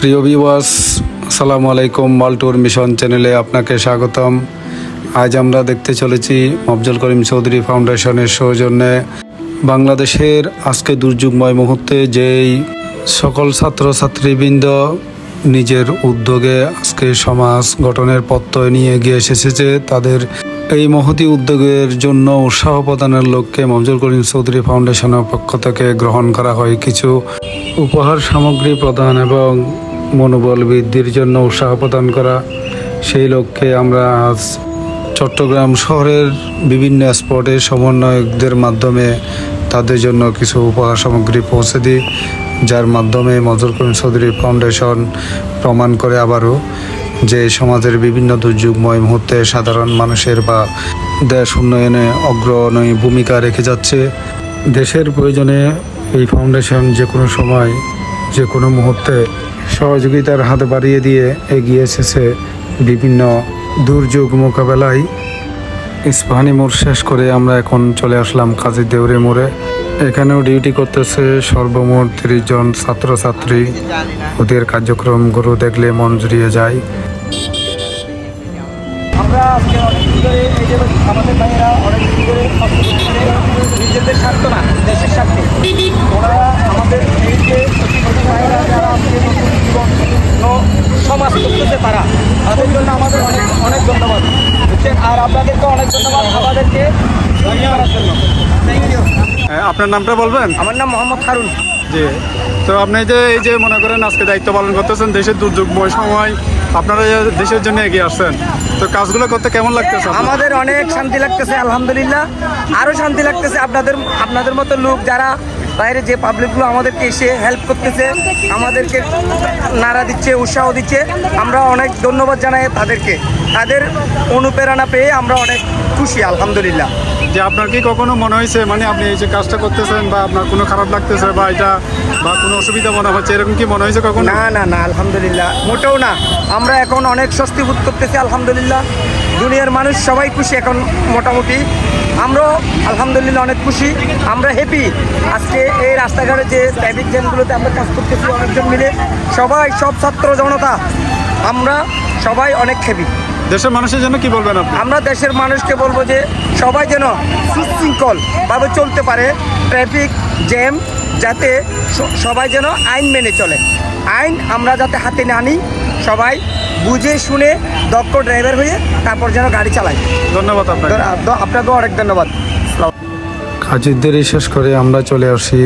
প্রিয় ভিউয়ার্স আসসালামু আলাইকুম মালটুর মিশন চ্যানেলে আপনাকে স্বাগতম। আজ আমরা দেখতে চলেছি মফজল করিম চৌধুরী ফাউন্ডেশনের সৌজন্যে বাংলাদেশের আজকে দুর্যোগময় মুহূর্তে যেই সকল ছাত্রছাত্রীবৃন্দ নিজের উদ্যোগে আজকে সমাজ গঠনের প্রত্যয় নিয়ে এগিয়ে এসেছে, তাদের এই মহতি উদ্যোগের জন্য উৎসাহ প্রদানের লক্ষ্যে মফজল করিম চৌধুরী ফাউন্ডেশনের পক্ষ থেকে গ্রহণ করা হয় কিছু উপহার সামগ্রী প্রদান এবং মনোবল বৃদ্ধির জন্য উৎসাহ প্রদান করা। সেই লক্ষ্যে আমরা আজ চট্টগ্রাম শহরের বিভিন্ন স্পটে সমন্বয়কদের মাধ্যমে তাদের জন্য কিছু উপহার সামগ্রী পৌঁছে দিই, যার মাধ্যমে মজুর করিম চৌধুরী ফাউন্ডেশন প্রমাণ করে আবারও যে সমাজের বিভিন্ন দুর্যোগময় মুহূর্তে সাধারণ মানুষের বা দেশ উন্নয়নে অগ্রণী ভূমিকা রেখে যাচ্ছে। দেশের প্রয়োজনে এই ফাউন্ডেশন যে কোনো সময় যে কোনো মুহূর্তে সহযোগিতার হাত বাড়িয়ে দিয়ে এগিয়ে এসেছে বিভিন্ন দুর্যোগ মোকাবেলায়। ইস্পাহানি মোড় শেষ করে আমরা এখন চলে আসলাম কাজী দেউরে মোড়ে। এখানেও ডিউটি করতেছে সর্বমোট তিরিশ জন ছাত্রছাত্রী। ওদের কার্যক্রমগুলো দেখলে মন জুড়িয়ে যায়। আমরা ধরে এই যে আমাদের ভাইয়েরা অনেক করছে নিজেদের স্বার্থ না, দেশের স্বার্থে। ওনারা আমাদের এই যে ভাইয়েরা যারা আজকে নতুন জীবন সমাজ করতেছে তারা, তাদের জন্য আমাদের অনেক অনেক ধন্যবাদ। বুঝছেন? আর আপনাদেরকে অনেক ধন্যবাদ আমাদেরকে ধন্যবাদ থ্যাংক ইউ আপনার নামটা বলবেন? আমার নাম মোহাম্মদ হারুন। জি। তো আপনি যে এই যে মনে করেন আজকে দায়িত্ব পালন করতেছেন দেশের দুর্যোগময় সময় আপনারা দেশের জন্য এগিয়ে আসছেন। তো কাজগুলো করতে কেমন লাগতেছে আমাদের অনেক শান্তি লাগতেছে আলহামদুলিল্লাহ। আরও শান্তি লাগতেছে আপনাদের আপনাদের মতো লোক যারা বাইরে যে পাবলিকগুলো আমাদেরকে এসে হেল্প করতেছে আমাদেরকে নাড়া দিচ্ছে উৎসাহ দিচ্ছে আমরা অনেক ধন্যবাদ জানাই তাদেরকে। তাদের অনুপ্রেরণা পেয়ে আমরা অনেক খুশি আলহামদুলিল্লাহ। যে আপনার কি কখনো মনে হয়েছে মানে আপনি এই যে কাজটা করতেছেন বা আপনার কোনো খারাপ লাগতেছে বা এটা বা কোনো অসুবিধা মনে হচ্ছে, এরকম কি মনে হয়েছে কখনো? না না না, আলহামদুলিল্লাহ। মোটেও না। আমরা এখন অনেক স্বস্তি বোধ করতেছি, আলহামদুলিল্লাহ। দুনিয়ার মানুষ সবাই খুশি এখন, মোটামুটি। আমরাও, আলহামদুলিল্লাহ, অনেক খুশি। আমরা হ্যাপি আজকে এই রাস্তাঘাটে যে ট্রাফিক জ্যামগুলোতে আমরা কাজ করতেছি অনেকজন মিলে, সবাই সব ছাত্র জনতা, আমরা সবাই অনেক হ্যাপি দেশের মানুষের জন্য কি বলবেন আপনি? আমরা দেশের মানুষকে বলব যে সবাই যেন সুশৃঙ্খল ভাবে চলতে পারে ট্রাফিক জ্যাম যাতে সবাই যেন আইন মেনে চলে। আইন আমরা যাতে হাতে না নিই সবাই বুঝে শুনে দক্ষ ড্রাইভার হয়ে তারপর যেন গাড়ি চালাই ধন্যবাদ আপনাকে। আপনাকেও অনেক ধন্যবাদ। কাজের শেষ করে আমরা চলে আসি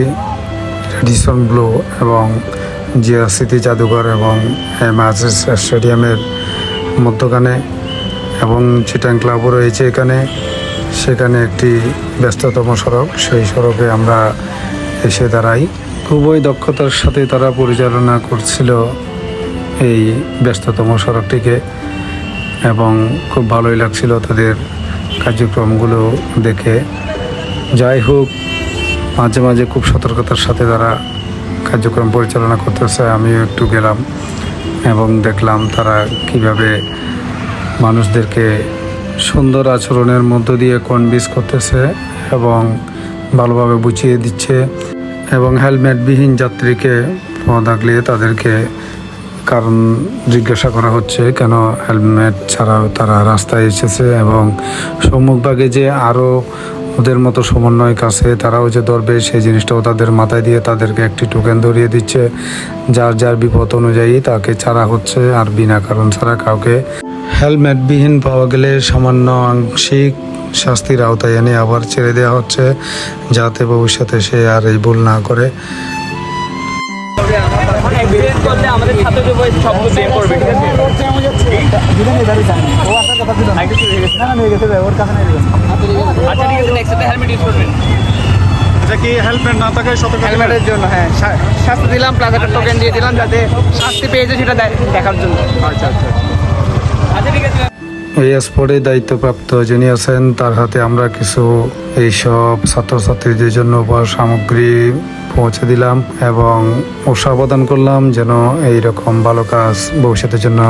রেডিসন ব্লু এবং জিয়া স্মৃতি জাদুঘর এবং এমআরএস স্টেডিয়ামের মধ্যখানে এবং চিটাং ক্লাবও রয়েছে এখানে। সেখানে একটি ব্যস্ততম সড়ক, সেই সড়কে আমরা এসে দাঁড়াই। খুবই দক্ষতার সাথে তারা পরিচালনা করছিল এই ব্যস্ততম সড়কটিকে এবং খুব ভালোই লাগছিল তাদের কার্যক্রমগুলো দেখে। যাই হোক, মাঝে মাঝে খুব সতর্কতার সাথে তারা কার্যক্রম পরিচালনা করতেছে, আমিও একটু গেলাম। এবং দেখলাম তারা কীভাবে মানুষদেরকে সুন্দর আচরণের মধ্য দিয়ে কনভিন্স করতেছে এবং ভালোভাবে বুঝিয়ে দিচ্ছে এবং হেলমেটবিহীন যাত্রীকে আগলিয়ে তাদেরকে কারণ জিজ্ঞাসা করা হচ্ছে কেন হেলমেট ছাড়াও তারা রাস্তায় এসেছে এবং সম্মুখভাগে যে আরও ওদের মতো সমন্বয় কাছে তারাও যে ধরবে সেই জিনিসটাও তাদের মাথায় দিয়ে তাদেরকে একটি টোকেন ধরিয়ে দিচ্ছে। যার যার বিপদ অনুযায়ী তাকে ছাড়া হচ্ছে আর বিনা কারণ ছাড়া কাউকে হেলমেটবিহীন পাওয়া গেলে সামান্য আংশিক শাস্তির আওতায় এনে আবার ছেড়ে দেওয়া হচ্ছে, যাতে ভবিষ্যতে সে আর এই ভুল না করে। আমাদের আচ্ছা ঠিক আছে নেক্সট হেলমেট ইউজ করবেন। এটা কি হেলমেট না থাকায় সতর্ক হেলমেটের জন্য হ্যাঁ শাস্তি দিলাম প্লাস একটা টোকেন দিয়ে দিলাম যাতে শাস্তি পেয়েছে সেটা দেখার জন্য। আচ্ছা আচ্ছা। আচ্ছা ঠিক আছে। এই স্পোর্টে দায়িত্বপ্রাপ্ত যিনি আছেন তার হাতে আমরা কিছু এইসব ছাত্রছাত্রীদের জন্য উপহার সামগ্রী পৌঁছে দিলাম এবং উৎসাহ প্রদান করলাম যেন এই রকম ভালো কাজ ভবিষ্যতের জন্য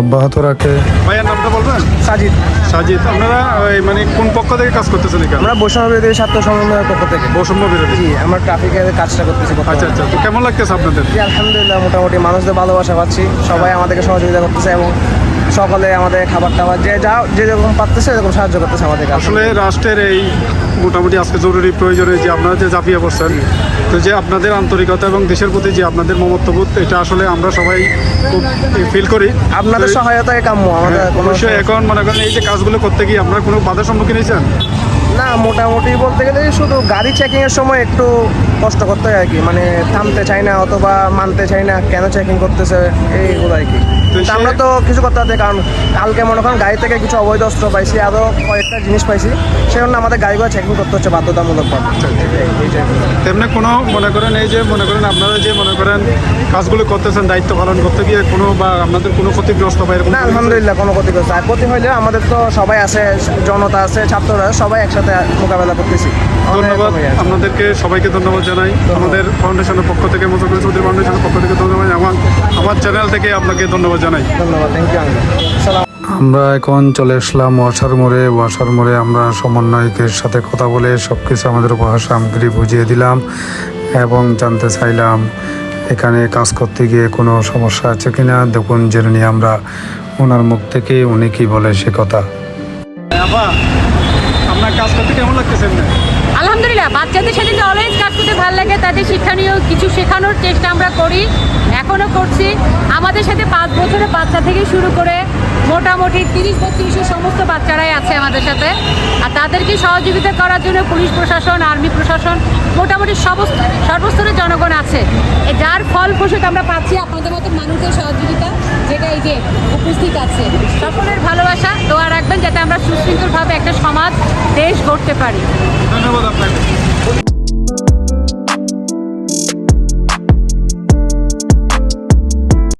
অব্যাহত রাখে। ভাইয়ার নামটা বলবেন? সাজিদ। সাজিদ আপনারা ওই মানে কোন পক্ষ থেকে কাজ করতেছেন এখানে? আমরা বৈষম্য বিরোধী ছাত্র সমন্বয়ের পক্ষ থেকে। বৈষম্য বিরোধী। জি আমরা ট্রাফিকের কাজটা করতেছি। আচ্ছা আচ্ছা তো কেমন লাগতেছে আপনাদের? জি আলহামদুলিল্লাহ মোটামুটি মানুষদের ভালোবাসা পাচ্ছি। সবাই আমাদেরকে সহযোগিতা করতেছে এবং সকালে আমাদের খাবার টাবার যে যা যে যেরকম পারতেছে এরকম সাহায্য করতেছে আমাদের আসলে রাষ্ট্রের এই মোটামুটি আজকে জরুরি প্রয়োজনে যে আপনারা যে ঝাঁপিয়ে পড়ছেন তো যে আপনাদের আন্তরিকতা এবং দেশের প্রতি যে আপনাদের মমত্ববোধ এটা আসলে আমরা সবাই খুব ফিল করি। আপনাদের সহায়তায় কাম্য আমাদের অবশ্যই এখন মনে করেন এই যে কাজগুলো করতে গিয়ে আপনারা কোনো বাধার সম্মুখীন হয়েছেন? না মোটামুটি বলতে গেলে শুধু গাড়ি চেকিং এর সময় একটু কষ্ট করতে হয় আর কি মানে থামতে চাই না অথবা মানতে চাই না কেন চেকিং করতেছে এইগুলো আর কি আমরা তো কিছু করতে পারছি কারণ কালকে মনে করেন গাড়ি থেকে কিছু অবৈধ অস্ত্র পাইছি আরও কয়েকটা জিনিস পাইছি সেজন্য আমাদের গাড়িগুলো চেকিং করতে হচ্ছে বাধ্যতামূলক তেমনি কোনো মনে করেন এই যে মনে করেন আপনারা যে মনে করেন কাজগুলো করতেছেন দায়িত্ব পালন করতে গিয়ে কোনো বা আপনাদের কোনো ক্ষতিগ্রস্ত বা এরকম না আলহামদুলিল্লাহ কোনো ক্ষতিগ্রস্ত। আর ক্ষতি হইলেও আমাদের তো সবাই আছে জনতা আছে ছাত্ররা সবাই একসাথে মোকাবেলা করতেছি। ধন্যবাদ। আপনাদেরকে সবাইকে ধন্যবাদ জানাই। আমাদের ফাউন্ডেশনের পক্ষ থেকে মুজাফর চৌধুরী ফাউন্ডেশনের পক্ষ থেকে ধন্যবাদ এবং আমার চ্যানেল থেকে আপনাকে ধন্যবাদ জানাই। ধন্যবাদ থ্যাংক ইউ সালাম। আমরা এখন চলে আসলাম ওয়াসার মোড়ে। ওয়াসার মোড়ে আমরা সমন্বয়কের সাথে কথা বলে সব কিছু আমাদের উপহার সামগ্রী বুঝিয়ে দিলাম এবং জানতে চাইলাম এখানে কাজ করতে গিয়ে কোনো সমস্যা আছে কি না দেখুন জেনে নিয়ে আমরা। ওনার মুখ থেকে উনি কি বলে সে কথা। আপনার কাজ করতে কেমন লাগতেছে আলহামদুলিল্লাহ, বাচ্চাদের সাথে তো অলওয়েজ কাজ করতে ভালো লাগে, তাদের শিক্ষণীয় কিছু শেখানোর চেষ্টা আমরা করি এখনও করছি। আমাদের সাথে পাঁচ বছরের বাচ্চা থেকে শুরু করে মোটামুটি তিরিশ বত্রিশের তাদেরকে সহযোগিতা করার জন্য পুলিশ প্রশাসন, আর্মি প্রশাসন, মোটামুটি সমস্ত, সর্বস্তরের জনগণ আছে। যার ফল প্রসূত আমরা পাচ্ছি আপনাদের মতো মানুষের সহযোগিতা, যেটা এই যে উপস্থিত আছে। সকলের ভালোবাসা, দোয়া রাখবেন যাতে আমরা সুশৃঙ্খলভাবে একটা সমাজ, দেশ গড়তে পারি। ধন্যবাদ আপনাকে।